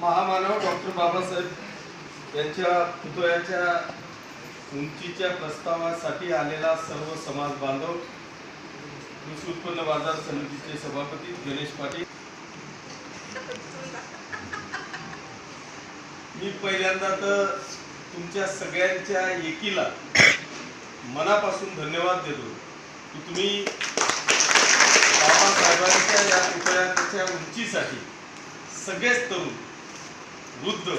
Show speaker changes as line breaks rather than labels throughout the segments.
महामानव डॉक्टर बाबासाहेब यांच्या पुतळ्याच्या उंचीच्या प्रस्तावासाठी आलेला सर्व समाज बांधव कृषी उत्पन्न बाजार समितीचे सभापती गणेश पाटील. मी पहिल्यांदा तर तुमच्या सगळ्यांच्या एकीला मनापासून धन्यवाद देतो की तुम्ही बाबासाहेबांच्या या पुतळ्याच्या उंचीसाठी सगळेच तरुण वृद्ध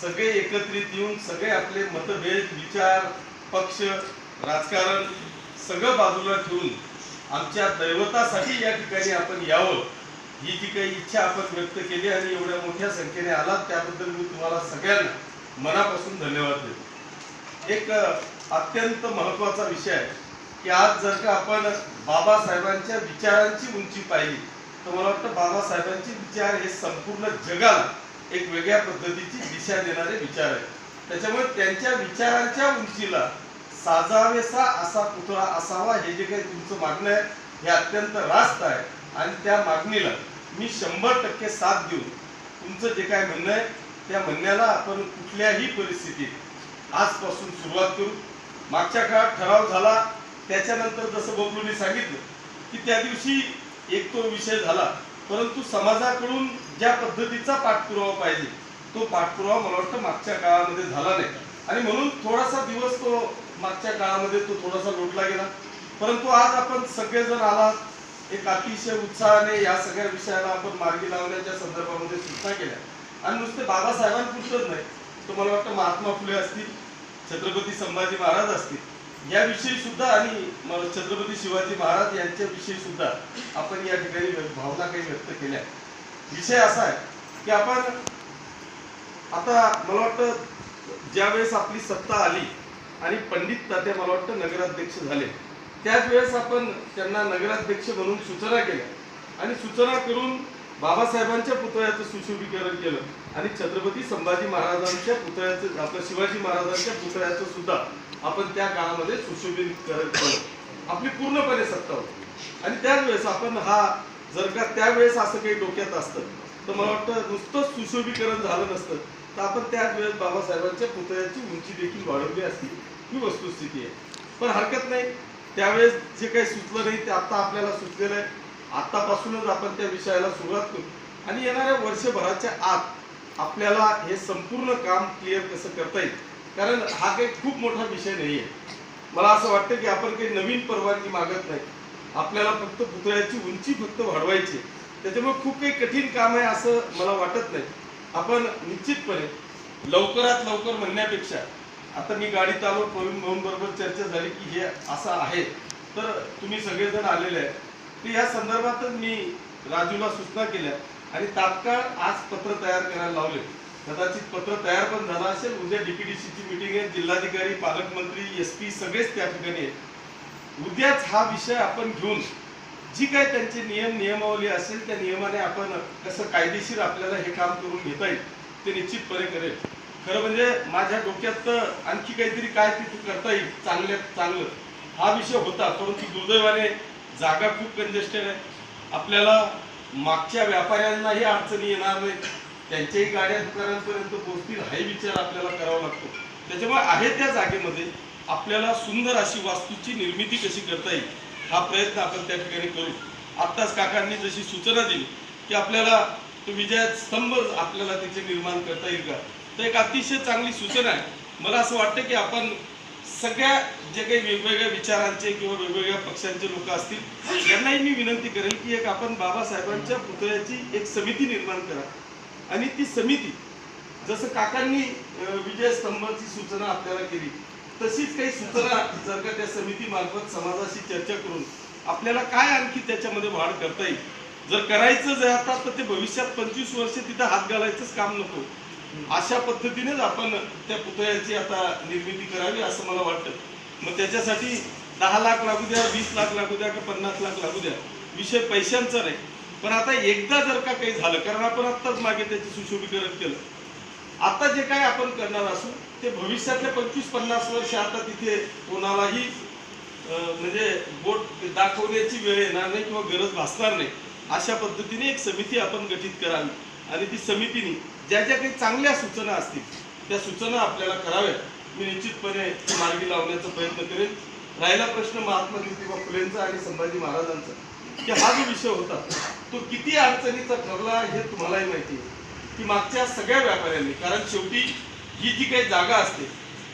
सगळे एकत्रित येऊन सगळे आपले मतभेद विचार पक्ष राजकारण सगळं बाजूला ठेवून आमच्या दैवतासाठी या ठिकाणी आपण यावं ही जी काही इच्छा आपण व्यक्त केली आणि एवढ्या मोठ्या संख्येने आलात त्याबद्दल मी तुम्हाला सगळ्यांना मनापासून धन्यवाद देतो. एक अत्यंत महत्त्वाचा विषय आहे की आज जर का आपण बाबासाहेबांच्या विचारांची उंची पाहिली तर मला वाटतं बाबासाहेबांचे विचार हे संपूर्ण जगाला एक वेगळ्या पद्धतीची दिशा देणारे विचार आहेत. त्याच्यामुळे त्यांच्या विचारांच्या उंचीला साजावेसा असा पुतळा असावा हे जे काही तुमचं मागणं आहे हे अत्यंत रास्त आहे. आणि त्या मागणीला मी शंभर टक्के साथ देऊन तुमचं जे काय म्हणणं आहे त्या म्हणण्याला आपण कुठल्याही परिस्थितीत आजपासून सुरुवात करू. मागच्या काळात ठराव झाला त्याच्यानंतर जसं बबलूने सांगितलं की त्या दिवशी एक तो विषय झाला. परंतु समाजाकडून ज्या पद्धतीचा पाठपुरावा पाहिजे तो पाठपुरावा मला वाटतं मागच्या काळामध्ये झाला नाही. आणि म्हणून थोडासा दिवस तो मागच्या काळामध्ये तो थोडासा लोटला गेला. परंतु आज आपण सगळेजण आलात एक अतिशय उत्साहाने या सगळ्या विषयाला आपण मार्गी लावण्याच्या संदर्भामध्ये सूचना केल्या. आणि नुसते बाबासाहेबांपुरतच नाही तर मला वाटतं महात्मा फुले असतील छत्रपती संभाजी महाराज असतील याविषयी सुद्धा आणि छत्रपती शिवाजी महाराज यांच्याविषयी सुद्धा आपण या ठिकाणी भावना काही व्यक्त केल्या. विषय असा आहे की आपण आता मला वाटतं ज्यावेळेस आपली सत्ता आली आणि पंडित तात्या मला वाटतं नगराध्यक्ष झाले त्याच वेळेस आपण त्यांना नगराध्यक्ष म्हणून सूचना केल्या. आणि सूचना करून बाबासाहेबांच्या पुतळ्याचं सुशोभीकरण केलं आणि छत्रपती संभाजी महाराजांच्या पुतळ्याचं आपलं शिवाजी महाराजांच्या पुतळ्याचं सुद्धा आपण त्या काळामध्ये सुशोभीकरण करत आपली पूर्णपणे सत्ता होती. आणि त्याच वेळेस आपण हा जर का त्यावेळेस असं काही डोक्यात असतं तर मला वाटतं नुसतं सुशोभीकरण झालं नसतं तर आपण त्याच वेळेस बाबासाहेबांच्या पुतळ्याची उंची देखील वाढवली असती ही वस्तुस्थिती आहे. पण हरकत नाही त्यावेळेस जे काही सुचलं नाही ते आता आपल्याला सुचलेलं आहे. आतापासूनच आपण त्या विषयाला सुरुवात करू. आणि येणाऱ्या वर्षभराच्या आत आपल्याला हे संपूर्ण काम क्लिअर कसं करता येईल? कारण हा काही खूप मोठा विषय नाही आहे मला असं वाटतं की आपण काही नवीन परवानगी मागत नाही. आपल्याला फक्त पुतळ्याची उंची फक्त वाढवायची त्याच्यामुळे खूप काही कठीण काम आहे असं मला वाटत नाही. आपण निश्चितपणे लवकरात लवकर म्हणण्यापेक्षा आता मी गाडी आलो प्रवीण भाऊन बरोबर चर्चा झाली की हे असं आहे. तर तुम्ही सगळेजण आलेले आहे तर या संदर्भातच मी राजूला सूचना केल्या आणि तात्काळ आज पत्र तयार करायला लावले. कदाचित पत्र तयार पण झालं असेल. उद्या डीपीडीसीची मीटिंग आहे. जिल्हाधिकारी पालकमंत्री एस पी सगळेच त्या ठिकाणी आहेत. उद्याच हा विषय आपण घेऊन जी काय त्यांचे नियम नियमावली असेल त्या नियमाने आपण कसं कायदेशीर आपल्याला हे काम करून घेता येईल ते निश्चितपणे करेल. खरं म्हणजे माझ्या डोक्यात तर आणखी काहीतरी काय तिथे करता येईल चांगल्यात चांगलं. हा विषय होता परंतु दुर्दैवाने जागा खूप कंजेस्टेड आहे. आपल्याला मागच्या व्यापाऱ्यांनाही अडचणी येणार नाही त्यांच्याही गाड्या दुकानांपर्यंत पोहोचतील हाही विचार आपल्याला करावा लागतो. त्याच्यामुळे आहे त्या जागेमध्ये आपल्याला सुंदर अशी वास्तूची निर्मिती कशी करता येईल हा प्रयत्न आपण त्या ठिकाणी करू. आत्ताच काकांनी जशी सूचना दिली की आपल्याला तो विजय स्तंभ आपल्याला तिचे निर्माण करता येईल का? तर एक अतिशय चांगली सूचना आहे. मला असं वाटतं की आपण सगळ्या जे काही वेगवेगळ्या विचारांचे किंवा वेगवेगळ्या पक्षांचे लोक असतील यांनाही मी विनंती करेल की एक आपण बाबासाहेबांच्या पुतळ्याची एक समिती निर्माण करा. आणि ती समिती जसं काकांनी विजय स्तंभाची सूचना आपल्याला केली तशीच काही सूचना जर का त्या समितीमार्फत समाजाशी चर्चा करून आपल्याला काय आणखी त्याच्यामध्ये वाढ करता येईल? जर करायचं जर आता तर ते भविष्यात पंचवीस वर्ष तिथं हात घालायचंच काम नको. अशा पद्धतीनेच आपण त्या पुतळ्याची आता निर्मिती करावी असं मला वाटतं. मग त्याच्यासाठी दहा लाख लागू द्या वीस लाख लागू द्या का पन्नास लाख लागू द्या? विषय पैशांचा नाही. पण आता एकदा जर का काही झालं कारण आपण आत्ताच मागे त्याचं सुशोभीकरण केलं. आता जे काय आपण करणार असू ते भविष्यातले पंचवीस पन्नास वर्ष आता तिथे कोणालाही म्हणजे बोट दाखवण्याची वेळ येणार नाही किंवा गरज भासणार नाही. अशा पद्धतीने एक समिती आपण गठीत करावी. आणि ती समितीने ज्या ज्या काही चांगल्या सूचना असतील त्या सूचना आपल्याला कराव्यात. मी निश्चितपणे मार्गी लावण्याचा प्रयत्न करेन. राहिला प्रश्न महात्मा ज्योतिबा फुलेंचा आणि संभाजी महाराजांचा की हा जो विषय होता तो किती अडचणीचा ठरला हे तुम्हालाही माहिती आहे. की मागच्या सगळ्या व्यापाऱ्यांनी कारण शेवटी ही जी काही जागा असते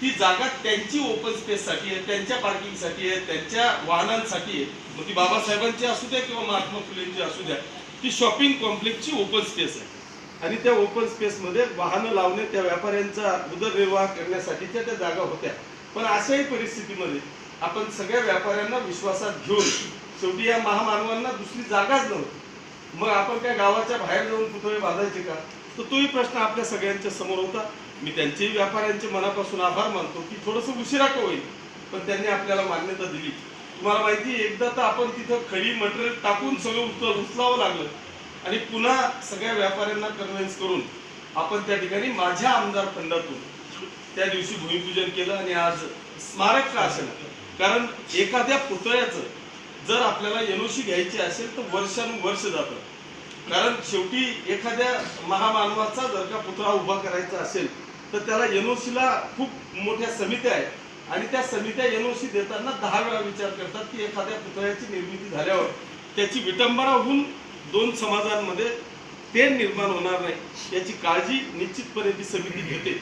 ती जागा त्यांची ओपन स्पेससाठी आहे त्यांच्या पार्किंगसाठी आहे त्यांच्या वाहनांसाठी आहे. मग ती बाबासाहेबांची असू द्या किंवा महात्मा फुलेंची असू द्या ती शॉपिंग कॉम्प्लेक्सची ओपन स्पेस आहे. आणि त्या ओपन स्पेसमध्ये वाहनं लावणे त्या व्यापाऱ्यांचा उदरनिर्वाह करण्यासाठीच्या त्या जागा होत्या. पण अशाही परिस्थितीमध्ये आपण सगळ्या व्यापाऱ्यांना विश्वासात घेऊन शेवटी या महामानवांना दुसरी जागाच नव्हती. मग आपण काय गावाच्या बाहेर जाऊन पुतळे बांधायचे का? तर तोही प्रश्न आपल्या सगळ्यांच्या समोर होता. मी त्यांचेही व्यापाऱ्यांचे मनापासून आभार मानतो की थोडंसं उशिरा का होईल पण त्यांनी आपल्याला मान्यता दिली. तुम्हाला माहिती एकदा तर आपण तिथं खडी मटेरियल टाकून सगळं उचल उचलावं लागलं. आणि पुन्हा सगळ्या व्यापाऱ्यांना कन्व्हिन्स करून आपण त्या ठिकाणी माझ्या आमदार फंडातून त्या दिवशी भूमिपूजन केलं आणि आज स्मारक का असेल? कारण एखाद्या पुतळ्याचं जर आपल्याला एनओसी घ्यायची असेल तर वर्षानुवर्ष जातं. कारण शेवटी एखाद्या महामानवाचा जर का पुतळा उभा करायचा असेल तर त्याला एनओसीला खूप मोठ्या समित्या आहेत. आणि त्या समित्या एनओसी देताना दहा वेळा विचार करतात की एखाद्या पुतळ्याची निर्मिती झाल्यावर त्याची विटंबना होऊन दोन समाजांमध्ये ते निर्माण होणार नाही याची काळजी निश्चितपणे ती समिती घेते.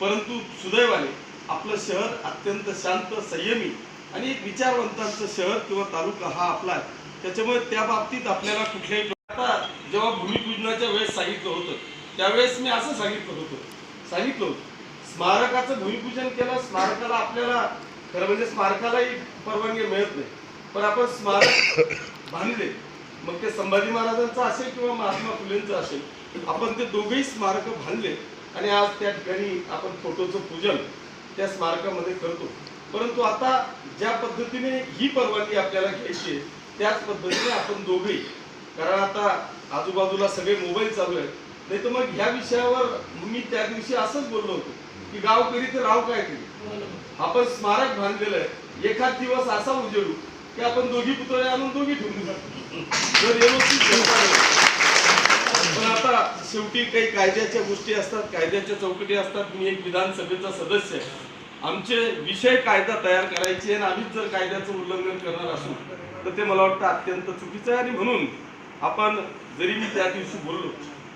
परंतु सुदैवाने आपलं शहर अत्यंत शांत संयमी आणि एक विचारवंतांचं शहर किंवा तालुका हा आपला आहे. त्याच्यामुळे त्या बाबतीत आपल्याला कुठल्याही आता जेव्हा भूमिपूजनाच्या वेळेस सांगितलं होतं त्यावेळेस मी असं सांगितलं होतं. सांगितलं होतं. स्मारकाचं भूमिपूजन केलं स्मारकाला आपल्याला खरं म्हणजे स्मारकालाही परवानगी मिळत नाही. पण आपण स्मारक बांधले मग ते संभाजी महाराजांचं असेल किंवा महात्मा फुलेंचं असेल आपण ते दोघेही स्मारक बांधले आणि आज त्या ठिकाणी आपण फोटोचं पूजन त्या स्मारकामध्ये करतो. परंतु आता ज्या पद्धतीने ही परवानगी आपल्याला घ्यायची आहे त्याच पद्धतीने आपण दोघेही कारण आता आजूबाजूला सगळे मोबाईल चालू आहेत. नाही तर मग ह्या विषयावर मी त्या दिवशी असंच बोललो होतो की गावकरी तर राव काय करी. आपण स्मारक बांधलेलं आहे. एखाद दिवस असा उजेडू की आपण दोघी पुतळे आणून दोघी ठेवून. जर व्यवस्थित. पण आता शेवटी काही कायद्याच्या गोष्टी असतात कायद्याच्या चौकटी असतात. मी एक विधानसभेचा सदस्य आहे. आमचे विषय कायदा तयार करायचे आणि आम्हीच जर कायद्याचं उल्लंघन करणार असू तर ते मला वाटतं अत्यंत चुकीचं आहे. आणि म्हणून आपण जरी मी त्या दिवशी बोललो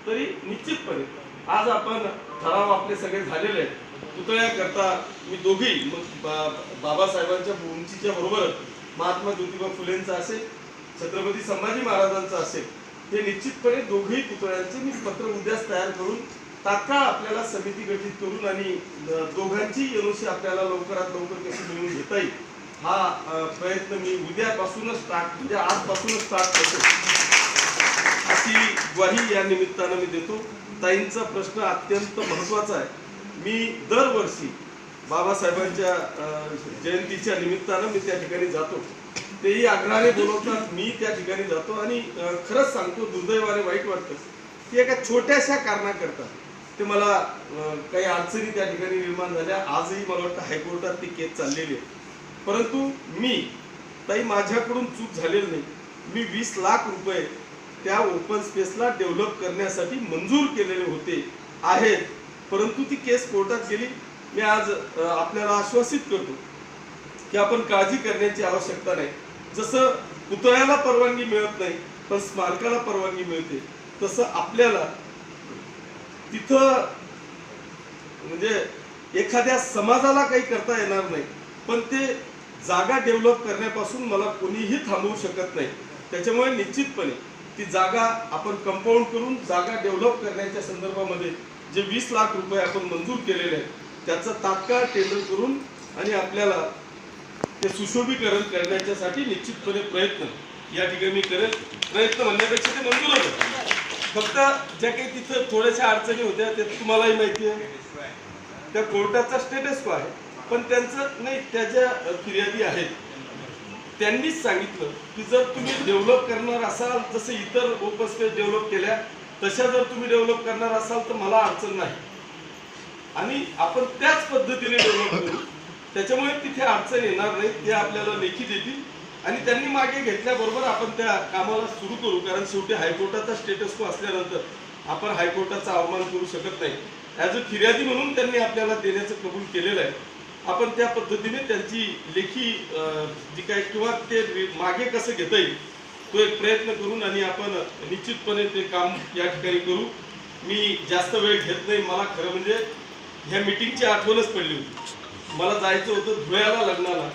तरी निश्चितपणे आज आपण ठराव आपले सगळे झालेले आहेत. पुतळ्याकरता मी दोघेही मग बा- बाबासाहेबांच्या उंचीच्या बरोबर महात्मा ज्योतिबा फुलेंचा असेल छत्रपती संभाजी महाराजांचा असेल हे निश्चितपणे दोघेही पुतळ्यांचे मी पत्र उद्याच तयार करून तात्काळ आपल्याला समिती गठीत करून आणि दोघांची एनओसी आपल्याला लवकरात लवकर कशी मिळवून घेता येईल हा प्रयत्न मी उद्यापासूनच स्टार्ट म्हणजे आजपासूनच स्टार्ट करतो. अशी ग्वाही या निमित्तानं मी देतो. ताईंचा प्रश्न अत्यंत महत्त्वाचा आहे. मी दरवर्षी बाबासाहेबांच्या जयंतीच्या निमित्तानं मी त्या ठिकाणी जातो. तेही आग्रहाने बोलवतात मी त्या ठिकाणी जातो आणि खरंच सांगतो दुर्दैवाने वाईट वाटतं. की एका छोट्याशा कारणाकरता. ते मला काही अडचणी त्या ठिकाणी निर्माण झाल्या. आजही मला वाटतं हायकोर्टात ती केस चाललेली आहे. परंतु मी ताई माझ्याकडून चूक झालेली नाही. मी वीस लाख रुपये त्या ओपन स्पेसला डेव्हलप करण्यासाठी मंजूर केलेले होते आहेत. परंतु ती केस कोर्टात गेली. मी आज आपल्याला आश्वासित करतो की आपण काळजी करण्याची आवश्यकता नाही. जसं पुतळ्याला परवानगी मिळत नाही पण स्मारकाला परवानगी मिळते तसं आपल्याला तिथं म्हणजे एखाद्या समाजाला काही करता येणार नाही. पण ते जागा डेव्हलप करण्यापासून मला कोणीही थांबवू शकत नाही. त्याच्यामुळे निश्चितपणे ती जागा आपण कंपाऊंड करून जागा डेव्हलप करण्याच्या संदर्भामध्ये जे वीस लाख रुपये आपण मंजूर केलेले आहेत त्याचं तात्काळ टेंडर करून आणि आपल्याला ते सुशोभीकरण करण्याच्यासाठी निश्चितपणे प्रयत्न या ठिकाणी मी करेल. प्रयत्न म्हणण्यापेक्षा ते मंजूरच फक्त ज्या काही तिथं थोड्याशा अडचणी होत्या ते तुम्हालाही माहिती आहे. त्या कोर्टाचा स्टेटस को आहे. पण त्यांचं नाही त्या ज्या फिर्यादी आहेत त्यांनीच सांगितलं की जर तुम्ही डेव्हलप करणार असाल जसं इतर ओपन स्पेस डेव्हलप केल्या तशा जर तुम्ही डेव्हलप करणार असाल तर मला अडचण नाही. आणि आपण त्याच पद्धतीने डेव्हलप करू. त्याच्यामुळे तिथे अडचण येणार नाही ते आपल्याला लेखी देतील. आणि त्यांनी मागे घेतल्याबरोबर आपण त्या कामाला सुरू करू कारण शेवटी हायकोर्टाचा स्टेटस को असल्यानंतर आपण हायकोर्टाचा अवमान करू शकत नाही. ॲज अ फिर्यादी म्हणून त्यांनी आपल्याला देण्याचं कबूल केलेलं आहे. आपण त्या पद्धतीने त्यांची लेखी जी काय किंवा ते मागे कसं घेता येईल तो एक प्रयत्न करून आणि आपण निश्चितपणे ते काम या ठिकाणी करू. मी जास्त वेळ घेत नाही मला खरं म्हणजे ह्या मिटिंगची आठवणच पडली होती. मला जायचं होतं धुळ्याला लग्नाला.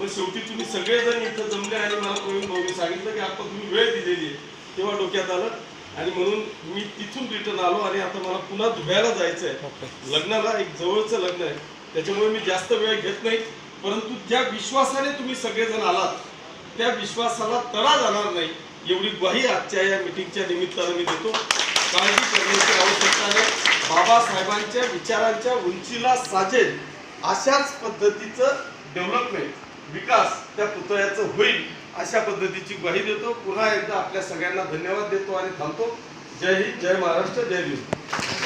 मग शेवटी तुम्ही सगळेजण इथं जमले आणि मला प्रवीण भाऊनी सांगितलं की आपण तुम्ही वेळ दिलेली आहे. तेव्हा डोक्यात आलं. आणि म्हणून मी तिथून रिटर्न आलो आणि आता मला पुन्हा धुळ्याला जायचं आहे लग्नाला एक जवळचं लग्न आहे. त्याच्यामुळे मी जास्त वेळ घेत नाही. परंतु ज्या विश्वासाने तुम्ही सगळेजण आलात त्या विश्वासाला तडा जाणार नाही. एवढी ग्वाही आजच्या या मिटिंगच्या निमित्तानं मी देतो. काळजी करण्याची आवश्यकता नाही. बाबासाहेबांच्या विचारांच्या उंचीला साजेल अशाच पद्धतीचं डेव्हलपमेंट विकास त्या पुतळ्याचं होईल अशा पद्धतीची ग्वाही देतो. पुन्हा एकदा आपल्या सगळ्यांना धन्यवाद देतो आणि थांबतो. जय हिंद जय महाराष्ट्र जय हिंद